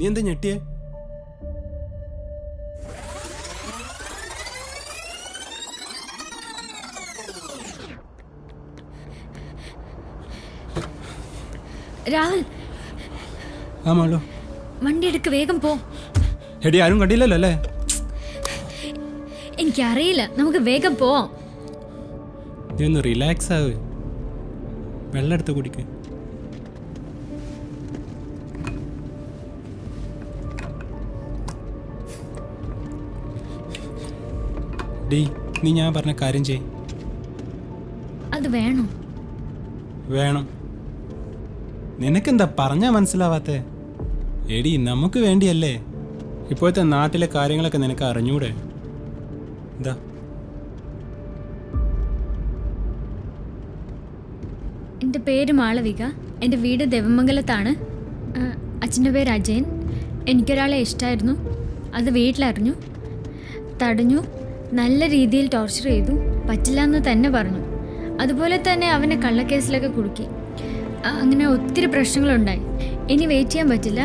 ഞെട്ടിയേ? രാഹുൽ. ആ മാളു. വണ്ടി എടുക്ക് വേഗം പോ. എടി ആരും കണ്ടില്ലല്ലോ അല്ലേ? എനിക്കറിയില്ല. നമുക്ക് വേഗം പോവാം. നീ ഒന്ന് റിലാക്സ് ആവ്. വെള്ളം എടുത്ത് കുടിക്ക്. ഡി നീ ഞാൻ പറഞ്ഞ കാര്യം ചെയ്. അത് വേണോ? വേണം. നിനക്കെന്താ പറഞ്ഞാ മനസ്സിലാവാത്തെ? എടി നമുക്ക് വേണ്ടിയല്ലേ? ഇപ്പോഴത്തെ നാട്ടിലെ കാര്യങ്ങളൊക്കെ നിനക്ക് അറിഞ്ഞൂടെ? എന്റെ പേര് മാളവിക. എന്റെ വീട് ദേവമംഗലത്താണ്. അച്ഛന്റെ അച്ഛന്റെ പേര് അജയൻ. എനിക്കൊരാളെ ഇഷ്ടമായിരുന്നു അത് വീട്ടിലറിഞ്ഞു. തടഞ്ഞു. നല്ല രീതിയിൽ ടോർച്ചർ ചെയ്തു. പറ്റില്ല എന്ന് തന്നെ പറഞ്ഞു. അതുപോലെ തന്നെ അവനെ കള്ളക്കേസിലൊക്കെ കുടുക്കി. അങ്ങനെ ഒത്തിരി പ്രശ്നങ്ങളുണ്ടായി. ഇനി വെയിറ്റ് ചെയ്യാൻ പറ്റില്ല.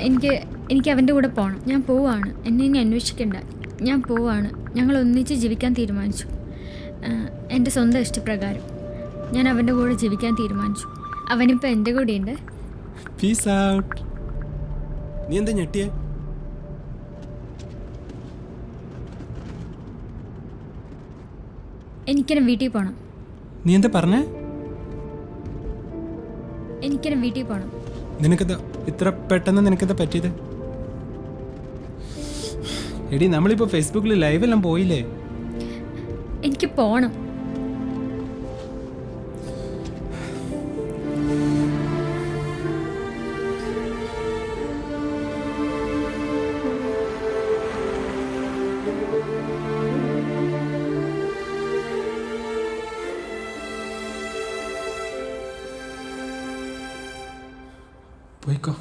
എനിക്ക് എനിക്ക് അവന്റെ കൂടെ പോകണം ഞാൻ പോവാണ്. എന്നെ ഇനി അന്വേഷിക്കണ്ട. ഞാൻ പോവാണ്. ഞങ്ങൾ ഒന്നിച്ച് ജീവിക്കാൻ തീരുമാനിച്ചു. എന്റെ സ്വന്തം ഇഷ്ടപ്രകാരം. ഞാൻ അവന്റെ കൂടെ ജീവിക്കാൻ തീരുമാനിച്ചു. അവനിപ്പോൾ എന്റെ കൂടെയുണ്ട്. പീസ് ഔട്ട് നീ എന്താ ഞെട്ടിയേ? എനിക്കെന്നെ വീട്ടിൽ പോകണം നീ എന്താ പറഞ്ഞേ? എനിക്കെന്നെ വീട്ടിൽ പോകണം നിനക്കെന്താ ഇത്ര പെട്ടെന്ന് നിനക്കെന്താ പറ്റിയത്? എടി നമ്മളിപ്പോ ഫേസ്ബുക്കിൽ ലൈവ് എല്ലാം പോയില്ലേ? എനിക്ക് പോകണം പോയിക്കോ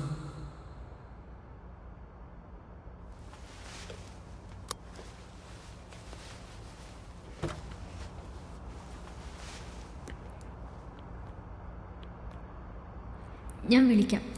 ഞാൻ വിളിക്കാം.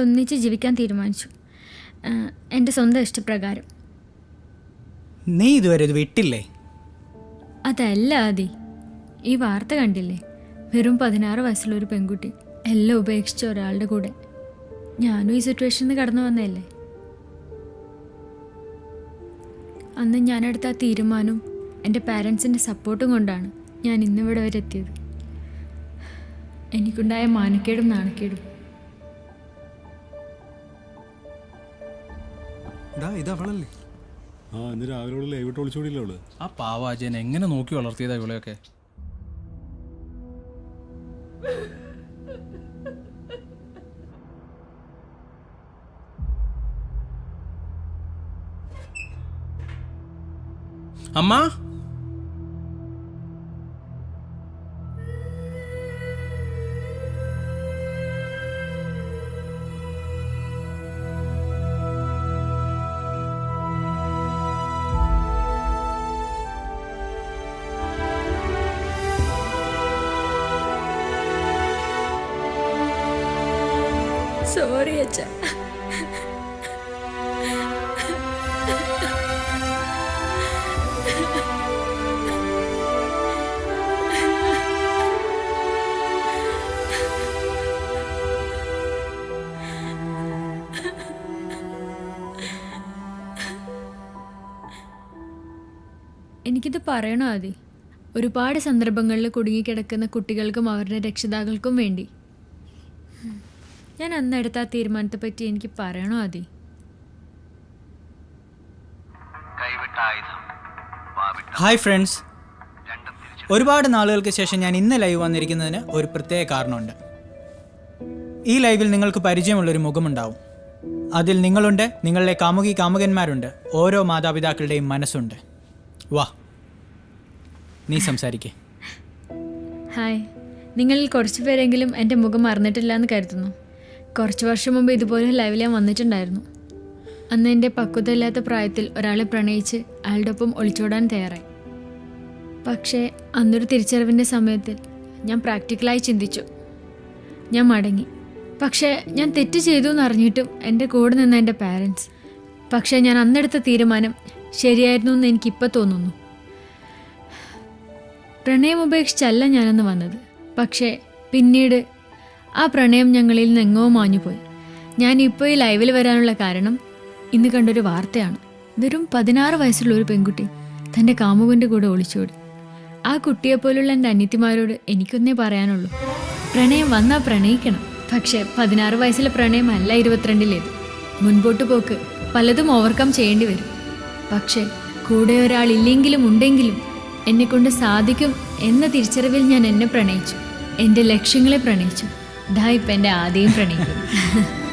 ഒന്നിച്ച് ജീവിക്കാൻ തീരുമാനിച്ചു. എന്റെ സ്വന്തം ഇഷ്ടപ്രകാരം. നീ ഇതുവരെ ഇത് വിട്ടില്ലേ? അതല്ല ആദി. ഈ വാർത്ത കണ്ടില്ലേ? വെറും പതിനാറ് വയസ്സുള്ള ഒരു പെൺകുട്ടി എല്ലാം ഉപേക്ഷിച്ച ഒരാളുടെ കൂടെ. ഞാനും ഈ സിറ്റുവേഷനിൽ നിന്ന് കടന്നു വന്നതല്ലേ? അന്ന് ഞാനെടുത്ത ആ തീരുമാനവും എന്റെ പാരൻസിന്റെ സപ്പോർട്ടും കൊണ്ടാണ് ഞാൻ ഇന്നിവിടെ വരെ എത്തിയത്. എനിക്കുണ്ടായ മാനക്കേടും നാണക്കേടും. ഇത് അവളല്ലേ? ആ ഇന്ന് രാവിലെ അവൾ? ആ പാവാജയൻ എങ്ങനെ നോക്കി വളർത്തിയതാ ഇവളെയൊക്കെ? അമ്മ? സോറി അച്ഛ. എനിക്കിത് പറയണോ ആദി? ഒരുപാട് സന്ദർഭങ്ങളിൽ കുടുങ്ങിക്കിടക്കുന്ന കുട്ടികൾക്കും അവരുടെ രക്ഷിതാക്കൾക്കും വേണ്ടി. ഞാൻ അന്ന് എടുത്ത ആ തീരുമാനത്തെ പറ്റി എനിക്ക് പറയണോ അതി ഹായ് ഫ്രണ്ട്സ് ഒരുപാട് നാളുകൾക്ക് ശേഷം ഞാൻ ഇന്ന് ലൈവ് വന്നിരിക്കുന്നതിന് ഒരു പ്രത്യേക കാരണമുണ്ട്. ഈ ലൈവിൽ നിങ്ങൾക്ക് പരിചയമുള്ളൊരു മുഖമുണ്ടാവും. അതിൽ നിങ്ങളുണ്ട് നിങ്ങളുടെ കാമുകി കാമുകന്മാരുണ്ട് ഓരോ മാതാപിതാക്കളുടെയും മനസ്സുണ്ട്. വാ നീ സംസാരിക്കേ. ഹായ് നിങ്ങളിൽ കുറച്ച് പേരെങ്കിലും എന്റെ മുഖം മറന്നിട്ടില്ല എന്ന് കരുതുന്നു. കുറച്ച് വർഷം മുമ്പ് ഇതുപോലെ ലൈവിൽ ഞാൻ വന്നിട്ടുണ്ടായിരുന്നു. അന്ന് എന്റെ പക്വതയില്ലാത്ത പ്രായത്തിൽ ഒരാളെ പ്രണയിച്ച് അയാളുടെ ഒപ്പം ഒളിച്ചോടാൻ തയ്യാറായി. പക്ഷേ അന്നൊരു തിരിച്ചറിവിന്റെ സമയത്തിൽ ഞാൻ പ്രാക്ടിക്കലായി ചിന്തിച്ചു. ഞാൻ മടങ്ങി. പക്ഷേ ഞാൻ തെറ്റ് ചെയ്തു എന്നറിഞ്ഞിട്ടും എന്റെ കൂടെ നിന്ന എന്റെ പാരൻസ് പക്ഷേ ഞാൻ അന്നെടുത്ത തീരുമാനം ശരിയായിരുന്നു എന്ന് എനിക്കിപ്പോൾ തോന്നുന്നു. പ്രണയം ഉപേക്ഷിച്ചല്ല ഞാനന്ന് വന്നത്. പക്ഷേ പിന്നീട് ആ പ്രണയം ഞങ്ങളിൽ നിന്നെങ്ങോ മാഞ്ഞുപോയി. ഞാൻ ഇപ്പോൾ ഈ ലൈവിൽ വരാനുള്ള കാരണം ഇന്ന് കണ്ടൊരു വാർത്തയാണ്. വെറും പതിനാറ് വയസ്സുള്ള ഒരു പെൺകുട്ടി തന്റെ കാമുകന്റെ കൂടെ ഒളിച്ചോടി. ആ കുട്ടിയെപ്പോലുള്ള എന്റെ അനിയത്തിമാരോട് എനിക്കൊന്നേ പറയാനുള്ളൂ. പ്രണയം വന്നാൽ പ്രണയിക്കണം. പക്ഷേ പതിനാറ് വയസ്സിലെ പ്രണയമല്ല ഇരുപത്തിരണ്ടിലേത്. മുൻപോട്ട് പോക്ക് പലതും ഓവർകം ചെയ്യേണ്ടി വരും. പക്ഷേ കൂടെ ഒരാൾ ഇല്ലെങ്കിലും ഉണ്ടെങ്കിലും എന്നെക്കൊണ്ട് സാധിക്കും എന്ന തിരിച്ചറിവിൽ ഞാൻ എന്നെ പ്രണയിച്ചു. എന്റെ ലക്ഷ്യങ്ങളെ പ്രണയിച്ചു. ഇതാ ഇപ്പം എന്റെ ആദ്യം പ്രണയിക്കും.